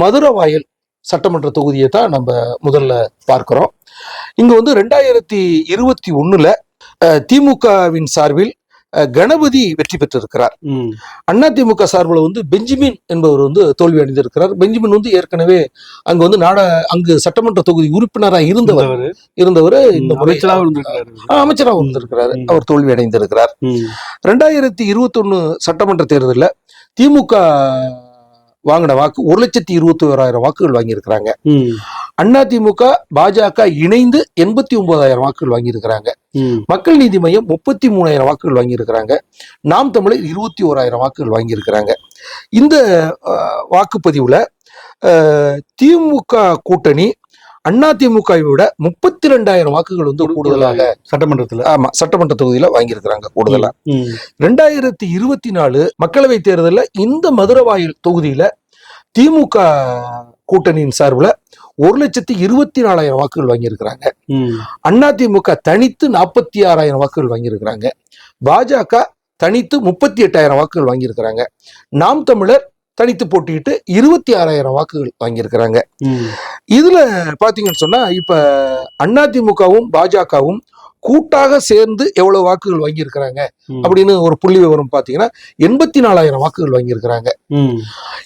மதுரவாயல் சட்டமன்ற தொகுதியை தான் நம்ம முதல்ல பார்க்கிறோம் இங்க வந்து ரெண்டாயிரத்தி இருபத்தி ஒண்ணுல திமுகவின் சார்பில் கணபதி வெற்றி பெற்றிருக்கிறார். அண்ணா திமுக சார்பில் வந்து பெஞ்சமின் என்பவர் வந்து தோல்வி அடைந்திருக்கிறார் பெஞ்சமின் வந்து ஏற்கனவே அங்க வந்து நாட அங்கு சட்டமன்ற தொகுதி உறுப்பினராக இருந்தவர் இருந்தவரு. இந்த அமைச்சராக. அமைச்சராக இருந்திருக்கிறார். அவர் தோல்வி அடைந்திருக்கிறார். ரெண்டாயிரத்தி இருபத்தொன்னு சட்டமன்ற தேர்தலில் திமுக வாங்கின வாக்கு ஒரு லட்சத்தி இருபத்தி ஓராயிரம் வாக்குகள் வாங்கியிருக்கிறாங்க. அண்ணா திமுக பாஜக இணைந்து எண்பத்தி ஒன்பதாயிரம் வாக்குகள் வாங்கியிருக்கிறாங்க. மக்கள் நீதி மையம் முப்பத்தி மூணாயிரம் வாக்குகள் வாங்கியிருக்கிறாங்க நாம் தமிழர் இருபத்தி ஓராயிரம் வாக்குகள் வாங்கியிருக்கிறாங்க இந்த வாக்குப்பதிவுல திமுக கூட்டணி அண்ணா திமுகவை விட முப்பத்தி ரெண்டாயிரம் வாக்குகள் வந்து கூடுதலாக சட்டமன்றத்துல ஆமா சட்டமன்ற தொகுதியில வாங்கியிருக்கிறாங்க கூடுதலா. ரெண்டாயிரத்தி இருபத்தி நாலு மக்களவை தேர்தலில் இந்த மதுரவாயில் தொகுதியில திமுக கூட்டணியின் சார்பில் ஒரு லட்சத்தி இருபத்தி நாலாயிரம் வாக்குகள் வாங்கியிருக்கிறாங்க ம். அதிமுக தனித்து நாற்பத்தி ஆறாயிரம் வாக்குகள் வாங்கியிருக்கிறாங்க பாஜக தனித்து முப்பத்தி எட்டாயிரம் வாக்குகள் வாங்கியிருக்கிறாங்க நாம் தமிழர் தனித்து போட்டியிட்டு இருபத்தி ஆறாயிரம் வாக்குகள் வாங்கியிருக்கிறாங்க. இதுல பாத்தீங்கன்னு சொன்னா இப்ப அதிமுகவும் பாஜகவும் கூட்டாக சேர்ந்து எவ்வளவு வாக்குகள் வாங்கியிருக்கிறாங்க. அப்படின்னு ஒரு புள்ளி விவரம் பாத்தீங்கன்னா எண்பத்தி நாலாயிரம் வாக்குகள் வாங்கியிருக்கிறாங்க.